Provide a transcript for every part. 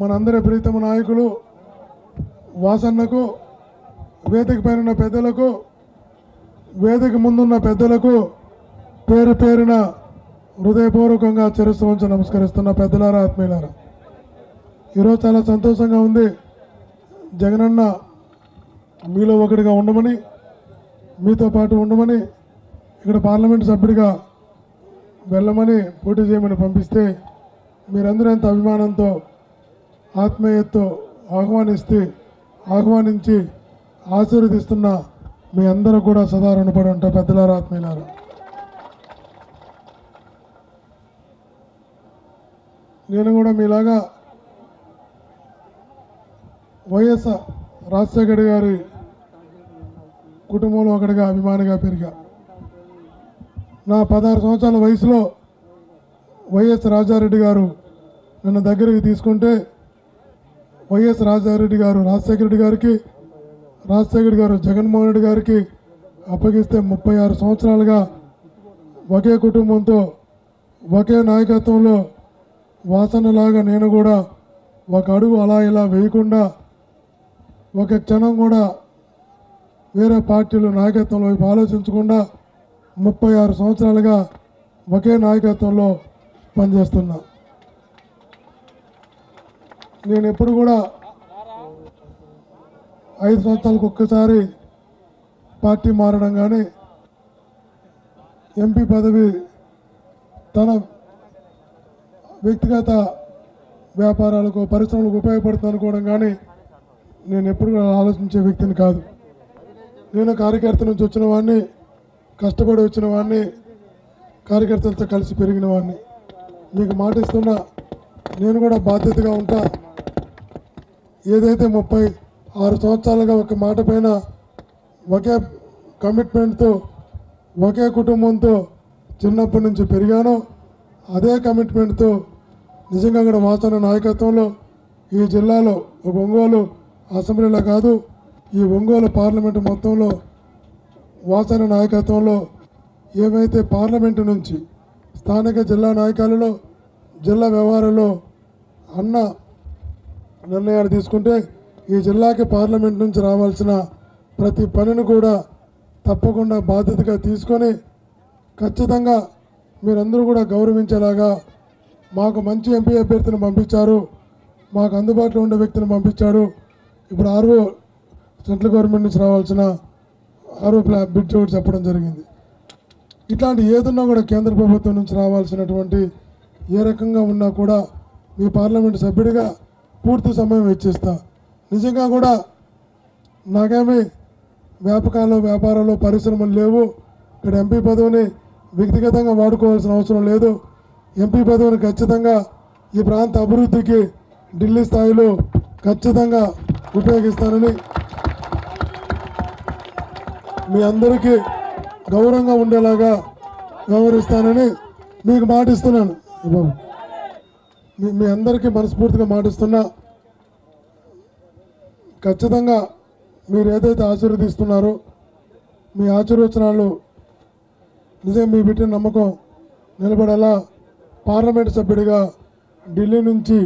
మనందరి ప్రీతమ నాయకులు వాసన్నకు వేదిక పైన ఉన్న పెద్దలకు వేదిక ముందున్న పెద్దలకు పేరు పేరున హృదయపూర్వకంగా చిరస్సు వంచి నమస్కరిస్తున్న పెద్దలారా ఆత్మీయులారా. ఈరోజు చాలా సంతోషంగా ఉంది. జగనన్న మీలో ఒకటిగా ఉండమని మీతో పాటు ఉండమని ఇక్కడ పార్లమెంట్ సభ్యుడిగా వెళ్ళమని పోటీ చేయమని పంపిస్తే మీరందరూ ఎంత అభిమానంతో ఆత్మీయతతో ఆహ్వానిస్తే ఆహ్వానించి ఆశీర్వదిస్తున్న మీ అందరూ కూడా సదా రుణపడి ఉంటారు. పెద్దలారు ఆత్మీయులారు. నేను కూడా మీలాగా వైఎస్ రాజశేఖర్ గారి కుటుంబంలో ఒకటిగా అభిమానిగా పెరిగా. నా పదహారు సంవత్సరాల వయసులో వైఎస్ రాజారెడ్డి గారు నన్ను దగ్గరికి తీసుకుంటే వైఎస్ రాజారెడ్డి గారు రాజశేఖర రెడ్డి గారికి రాజశేఖర గారు జగన్మోహన్ రెడ్డి గారికి అప్పగిస్తే ముప్పై ఆరు సంవత్సరాలుగా ఒకే కుటుంబంతో ఒకే నాయకత్వంలో వాసనలాగా నేను కూడా ఒక అడుగు అలా ఇలా వేయకుండా ఒక క్షణం కూడా వేరే పార్టీలు నాయకత్వంలో వైపు ఆలోచించకుండా ముప్పై ఆరు సంవత్సరాలుగా ఒకే నాయకత్వంలో పనిచేస్తున్నా. నేను ఎప్పుడు కూడా ఐదు సంవత్సరాలకు ఒక్కసారి పార్టీ మారడం కానీ ఎంపీ పదవి తన వ్యక్తిగత వ్యాపారాలకు పరిశ్రమలకు ఉపయోగపడుతుంది అనుకోవడం కానీ నేను ఎప్పుడు ఆలోచించే వ్యక్తిని కాదు. నేను కార్యకర్త నుంచి వచ్చిన వాడిని కష్టపడి వచ్చిన వాడిని కార్యకర్తలతో కలిసి పెరిగిన వాడిని. మీకు మాట ఇస్తున్నా నేను కూడా బాధ్యతగా ఉంటా. ఏదైతే ముప్పై ఆరు సంవత్సరాలుగా ఒక మాట పైన ఒకే కమిట్మెంట్తో ఒకే కుటుంబంతో చిన్నప్పటి నుంచి పెరిగానో అదే కమిట్మెంట్తో నిజంగా కూడా వాసన నాయకత్వంలో ఈ జిల్లాలో ఒక ఒంగోలు అసెంబ్లీలో కాదు ఈ ఒంగోలు పార్లమెంటు మొత్తంలో వాసన నాయకత్వంలో ఏమైతే పార్లమెంటు నుంచి స్థానిక జిల్లా నాయకులలో జిల్లా వ్యవహారంలో అన్న నిర్ణయాలు తీసుకుంటే ఈ జిల్లాకి పార్లమెంట్ నుంచి రావాల్సిన ప్రతి పనిని కూడా తప్పకుండా బాధ్యతగా తీసుకొని ఖచ్చితంగా మీరందరూ కూడా గౌరవించేలాగా మాకు మంచి ఎంపీ అభ్యర్థిని పంపించారు. మాకు అందుబాటులో ఉండే వ్యక్తిని పంపించాడు ఇప్పుడు ఆర్ఓ సెంట్రల్ గవర్నమెంట్ నుంచి రావాల్సిన ఆర్ఓ ప్లా బిడ్జ్ ఒకటి చెప్పడం జరిగింది. ఇట్లాంటి ఏదున్నా కూడా కేంద్ర ప్రభుత్వం నుంచి రావాల్సినటువంటి ఏ రకంగా ఉన్నా కూడా మీ పార్లమెంటు సభ్యుడిగా పూర్తి సమయం వెచ్చిస్తా నిజంగా కూడా నాకేమీ వ్యాపకాలు వ్యాపారాలు పరిశ్రమలు లేవు. ఇక్కడ ఎంపీ పదవిని వ్యక్తిగతంగా వాడుకోవాల్సిన అవసరం లేదు. ఎంపీ పదవిని ఖచ్చితంగా ఈ ప్రాంత అభివృద్ధికి ఢిల్లీ స్థాయిలో ఖచ్చితంగా ఉపయోగిస్తానని మీ అందరికీ గౌరవంగా ఉండేలాగా వ్యవహరిస్తానని మీకు మాటిస్తున్నాను. బాబు. మీ మీ అందరికీ మనస్ఫూర్తిగా మాటిస్తున్నా ఖచ్చితంగా మీరు ఏదైతే ఆశీర్వదిస్తున్నారో మీ ఆశీర్వచనాలు నిజంగా మీ పెట్టిన నమ్మకం నిలబడేలా పార్లమెంట్ సభ్యుడిగా ఢిల్లీ నుంచి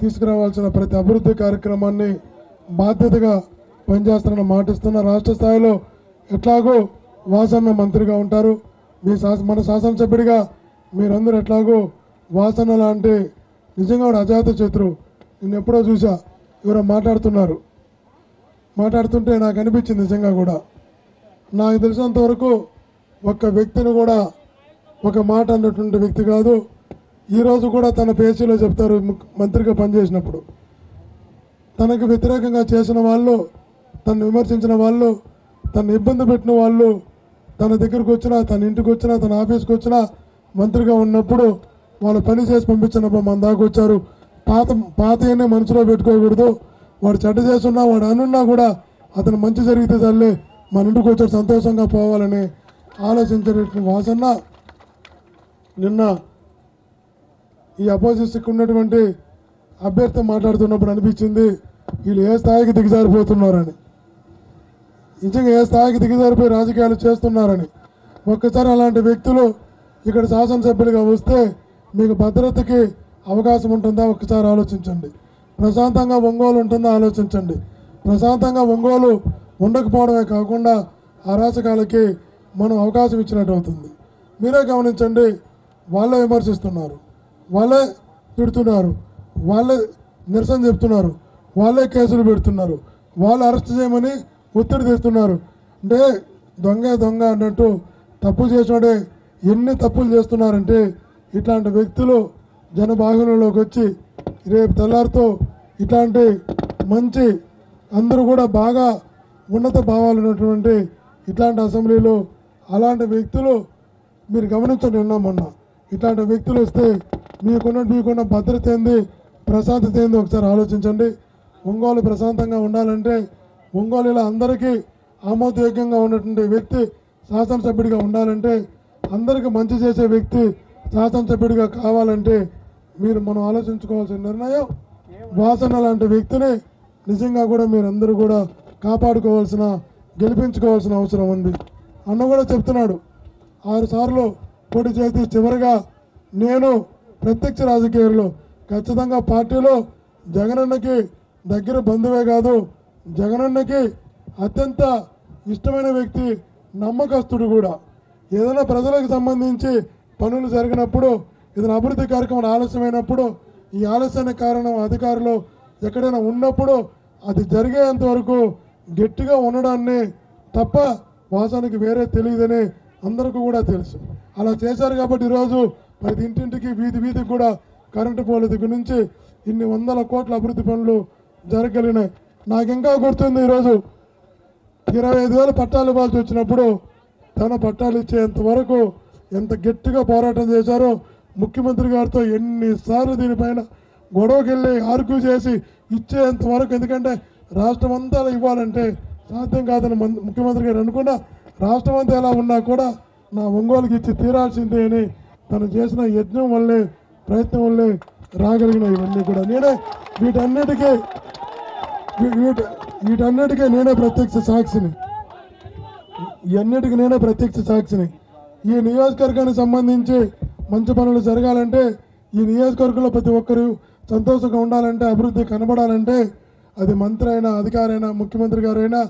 తీసుకురావాల్సిన ప్రతి అభివృద్ధి కార్యక్రమాన్ని బాధ్యతగా పనిచేస్తానని మాటిస్తున్న రాష్ట్ర స్థాయిలో ఎట్లాగో వాసన్న మంత్రిగా ఉంటారు. మీ శాస మన శాసనసభ్యుడిగా మీరందరూ ఎట్లాగో వాసన లాంటి నిజంగా కూడా అజాత శత్రువు నేను ఎప్పుడో చూసా ఎవరో మాట్లాడుతున్నారు. మాట్లాడుతుంటే నాకు అనిపించింది నిజంగా కూడా. నాకు తెలిసినంత వరకు ఒక్క వ్యక్తిని కూడా ఒక మాట అన్నటువంటి వ్యక్తి కాదు ఈరోజు కూడా తన పేజీలో చెప్తారు మంత్రిగా పనిచేసినప్పుడు. తనకు వ్యతిరేకంగా చేసిన వాళ్ళు తను విమర్శించిన వాళ్ళు తను ఇబ్బంది పెట్టిన వాళ్ళు తన దగ్గరకు వచ్చినా తన ఇంటికి వచ్చినా తన ఆఫీస్కి వచ్చినా మంత్రిగా ఉన్నప్పుడు వాళ్ళు పని చేసి పంపించినప్పుడు మన దాకా వచ్చారు. పాత పాతయనే మనసులో పెట్టుకోకూడదు. వాడు చెడ్డ చేస్తున్నా వాడు అనున్నా కూడా అతను మంచి జరిగితే తల్లే మన ఇంటికి వచ్చారు సంతోషంగా పోవాలని ఆలోచించేటటువంటి వాసన్న నిన్న ఈ అపోజిషన్కి ఉన్నటువంటి అభ్యర్థి మాట్లాడుతున్నప్పుడు అనిపించింది వీళ్ళు ఏ స్థాయికి దిగజారిపోతున్నారని. నిజంగా ఏ స్థాయికి దిగజారిపోయి రాజకీయాలు చేస్తున్నారని. ఒక్కసారి అలాంటి వ్యక్తులు ఇక్కడ శాసనసభ్యులుగా వస్తే మీకు భద్రతకి అవకాశం ఉంటుందా ఒక్కసారి ఆలోచించండి. ప్రశాంతంగా ఒంగోలు ఉంటుందా ఆలోచించండి. ప్రశాంతంగా ఒంగోలు ఉండకపోవడమే కాకుండా అరాచకాలకి మనం అవకాశం ఇచ్చినట్టు అవుతుంది. మీరే గమనించండి వాళ్ళే విమర్శిస్తున్నారు. వాళ్ళే తిడుతున్నారు. వాళ్ళే నిరసన చెప్తున్నారు. వాళ్ళే కేసులు పెడుతున్నారు. వాళ్ళు అరెస్ట్ చేయమని ఒత్తిడి తెస్తున్నారు. అంటే దొంగ దొంగ అన్నట్టు తప్పు చేసినోడే ఎన్ని తప్పులు చేస్తున్నారంటే ఇట్లాంటి వ్యక్తులు జనబాహుల్యంలోకి వచ్చి రేపు తెల్లారితో ఇట్లాంటి మంచి అందరూ కూడా బాగా ఉన్నత భావాలు ఉన్నటువంటి ఇట్లాంటి అసెంబ్లీలో అలాంటి వ్యక్తులు మీరు గమనించండి విన్నాం మొన్న. ఇట్లాంటి వ్యక్తులు వస్తే మీకున్న మీకున్న భద్రత ఏంది ప్రశాంతత ఏంది ఒకసారి ఆలోచించండి. ఒంగోలు ప్రశాంతంగా ఉండాలంటే ఒంగోలు ఇలా అందరికీ ఆమోదయోగ్యంగా ఉన్నటువంటి వ్యక్తి శాసనసభ్యుడిగా ఉండాలంటే అందరికీ మంచి చేసే వ్యక్తి శాసనసభ్యుడిగా కావాలంటే మీరు మనం ఆలోచించుకోవాల్సిన నిర్ణయం వాసన లాంటి వ్యక్తిని నిజంగా కూడా మీరందరూ కూడా కాపాడుకోవాల్సిన గెలిపించుకోవాల్సిన అవసరం ఉంది. అన్న కూడా చెప్తున్నాడు ఆరు సార్లు పోటీ చేసి చివరిగా నేను ప్రత్యక్ష రాజకీయాల్లో ఖచ్చితంగా పార్టీలో జగనన్నకి దగ్గర బంధువే కాదు జగనన్నకి అత్యంత ఇష్టమైన వ్యక్తి నమ్మకస్తుడు కూడా. ఏదైనా ప్రజలకు సంబంధించి పనులు జరిగినప్పుడు ఏదైనా అభివృద్ధి కార్యక్రమం ఆలస్యమైనప్పుడు ఈ ఆలస్యానికి కారణం అధికారులు ఎక్కడైనా ఉన్నప్పుడు అది జరిగేంత వరకు గట్టిగా ఉండడాన్ని తప్ప వాసానికి వేరే తెలియదని అందరికీ కూడా తెలుసు. అలా చేశారు కాబట్టి ఈరోజు ప్రతి ఇంటింటికి వీధి వీధికి కూడా కరెంటు పోల దగ్గర నుంచి ఇన్ని వందల కోట్ల అభివృద్ధి పనులు జరగలిగినాయి. నాకు ఇంకా గుర్తుంది ఈరోజు ఇరవై ఐదు వేల పట్టాలు ఇవ్వాల్సి వచ్చినప్పుడు తన పట్టాలు ఇచ్చేంత వరకు ఎంత గట్టిగా పోరాటం చేశారో ముఖ్యమంత్రి గారితో ఎన్నిసార్లు దీనిపైన గొడవకెళ్ళి ఆర్గ్యూ చేసి ఇచ్చేంత వరకు ఎందుకంటే రాష్ట్రం అంతా ఇవ్వాలంటే సాధ్యం కాదని ముఖ్యమంత్రి గారు అనుకున్నా రాష్ట్రం అంతా ఎలా ఉన్నా కూడా నా ఒంగోలుకి ఇచ్చి తీరాల్సిందే అని తను చేసిన యజ్ఞం వల్లే ప్రయత్నం వల్లే రాగలిగిన ఇవన్నీ కూడా. నేనే వీటన్నిటికీ వీ- వీటన్నిటికీ నేనే ప్రత్యక్ష సాక్షిని. ఇవన్నిటికీ నేనే ప్రత్యక్ష సాక్షిని. ఈ నియోజకవర్గానికి సంబంధించి మంచి పనులు జరగాలంటే ఈ నియోజకవర్గంలో ప్రతి ఒక్కరు సంతోషంగా ఉండాలంటే అభివృద్ధి కనబడాలంటే అది మంత్రి అయినా అధికారి అయినా ముఖ్యమంత్రి గారైనా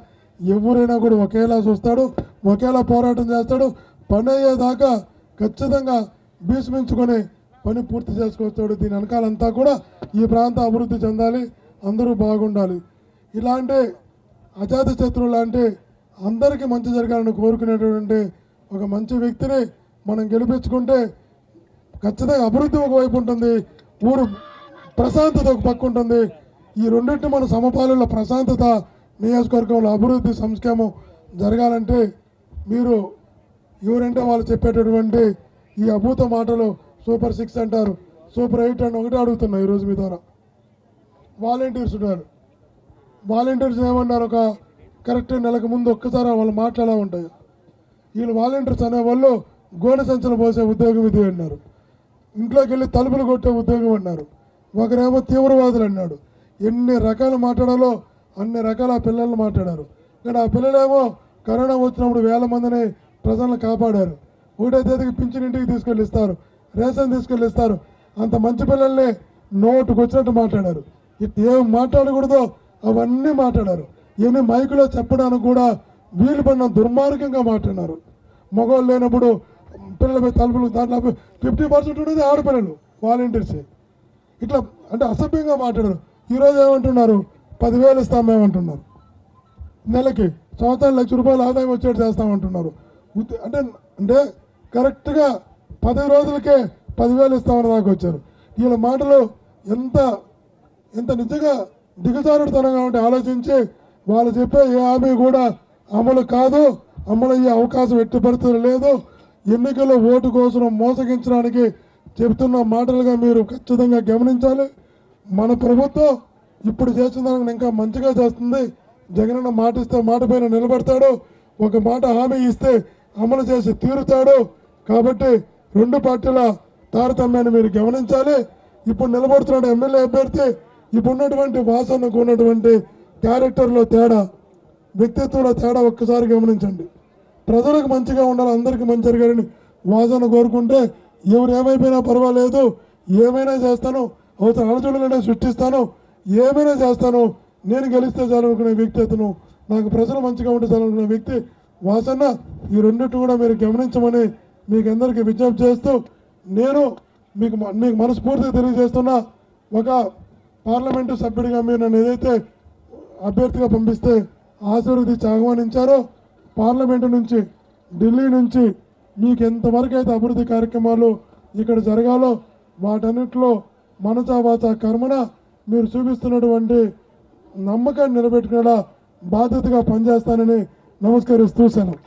ఎవరైనా కూడా ఒకేలా చూస్తాడు ఒకేలా పోరాటం చేస్తాడు. పని అయ్యేదాకా ఖచ్చితంగా భీష్మించుకొని పని పూర్తి చేసుకొస్తాడు. దీని వెనకాలంతా కూడా ఈ ప్రాంతం అభివృద్ధి చెందాలి అందరూ బాగుండాలి. ఇలాంటి అజాత శత్రువు లాంటి అందరికీ మంచి జరగాలని కోరుకునేటువంటి ఒక మంచి వ్యక్తిని మనం గెలిపించుకుంటే ఖచ్చితంగా అభివృద్ధి ఒకవైపు ఉంటుంది ఊరు ప్రశాంతత ఒక పక్క ఉంటుంది. ఈ రెండింటిని మన సమపాలలో ప్రశాంతత నియోజకవర్గంలో అభివృద్ధి సంక్షేమం జరగాలంటే మీరు ఎవరంటే వాళ్ళు చెప్పేటటువంటి ఈ అభూత మాటలు సూపర్ సిక్స్ అంటారు. సూపర్ ఎయిట్ అని ఒకటే అడుగుతున్నా ఈరోజు మీ ద్వారా. వాలంటీర్స్ ఉన్నారు. వాలంటీర్స్ ఏమన్నారు? ఒక కరెక్ట్ నెలకు ముందు ఒక్కసారి వాళ్ళు మాట్లాడాలి ఉంటాయి? వీళ్ళు వాలంటీర్స్ అనేవాళ్ళు గోనె సంచులు పోసే ఉద్యోగం ఇది అన్నారు. ఇంట్లోకి వెళ్ళి తలుపులు కొట్టే ఉద్యోగం అన్నారు. ఒకరేమో తీవ్రవాదులు అన్నాడు. ఎన్ని రకాలు మాట్లాడాలో అన్ని రకాల పిల్లలు మాట్లాడారు. ఇక్కడ ఆ పిల్లలేమో కరోనా వచ్చినప్పుడు వేల మందిని ప్రజలను కాపాడారు. ఒకటే తేదీకి పింఛన్ ఇంటికి తీసుకెళ్ళి ఇస్తారు. రేషన్ తీసుకెళ్ళి ఇస్తారు. అంత మంచి పిల్లల్ని నోటుకు వచ్చినట్టు మాట్లాడారు. ఇట్ ఏం మాట్లాడకూడదో అవన్నీ మాట్లాడారు. ఇవన్నీ మైకులో చెప్పడానికి కూడా వీలు పడిన దుర్మార్గంగా మాట్లాడినారు. మగవాళ్ళు లేనప్పుడు పిల్లలపై తలుపులు దాంట్లో ఫిఫ్టీ పర్సెంట్ ఉండేది ఆడపిల్లలు వాలంటీర్స్ ఇట్లా అంటే అసభ్యంగా మాట్లాడారు. ఈరోజు ఏమంటున్నారు? పదివేలు ఇస్తామేమంటున్నారు. నెలకి సంవత్సరం లక్ష రూపాయలు ఆదాయం వచ్చేట్టు చేస్తామంటున్నారు. అంటే అంటే కరెక్ట్గా పది రోజులకే పదివేలు ఇస్తామని దాకా వచ్చారు. వీళ్ళ మాటలు ఎంత ఎంత నిజంగా దిగజారుడుతనంగా ఉంటే ఆలోచించి వాళ్ళు చెప్పే ఏ హామీ కూడా అమలు కాదు అమలయ్యే అవకాశం ఎట్టి పరిస్థితులు లేదు. ఎన్నికల్లో ఓటు కోసం మోసగించడానికి చెబుతున్న మాటలుగా మీరు ఖచ్చితంగా గమనించాలి. మన ప్రభుత్వం ఇప్పుడు చేసిన దానికి ఇంకా మంచిగా చేస్తుంది. జగనన్న మాట ఇస్తే మాట పైన నిలబడతాడు. ఒక మాట హామీ ఇస్తే అమలు చేసి తీరుతాడు. కాబట్టి రెండు పార్టీల తారతమ్యాన్ని మీరు గమనించాలి. ఇప్పుడు నిలబడుతున్నాడు ఎమ్మెల్యే అభ్యర్థి ఇప్పుడు ఉన్నటువంటి వాసనకు ఉన్నటువంటి క్యారెక్టర్లో తేడా. వ్యక్తిత్వంలో తేడా ఒక్కసారి గమనించండి. ప్రజలకు మంచిగా ఉండాలి అందరికీ మంచి జరగాలని వాసన కోరుకుంటే ఎవరు ఏమైపోయినా పర్వాలేదు ఏమైనా చేస్తాను అవసరం అలచడులనే సృష్టిస్తాను ఏమైనా చేస్తాను నేను గెలిస్తే చాలనుకునే వ్యక్తి అతను. నాకు ప్రజలు మంచిగా ఉంటే చాలనుకునే వ్యక్తి వాసన్న ఈ రెండింటి కూడా మీరు గమనించమని మీకు అందరికీ విజ్ఞప్తి చేస్తూ నేను మీకు మ- మీకు మనస్ఫూర్తిగా తెలియజేస్తున్న. ఒక పార్లమెంటు సభ్యుడిగా మీరు నన్ను ఏదైతే అభ్యర్థిగా పంపిస్తే ఆశీర్వదించి ఆహ్వానించారో? పార్లమెంటు నుంచి ఢిల్లీ నుంచి మీకు ఎంతవరకు అయితే అభివృద్ధి కార్యక్రమాలు ఇక్కడ జరగాలో వాటన్నిటిలో మనసావాచ కర్మన మీరు చూపిస్తున్నటువంటి నమ్మకాన్ని నిలబెట్టుకునేలా బాధ్యతగా పనిచేస్తానని నమస్కరిస్తూ సెలవు.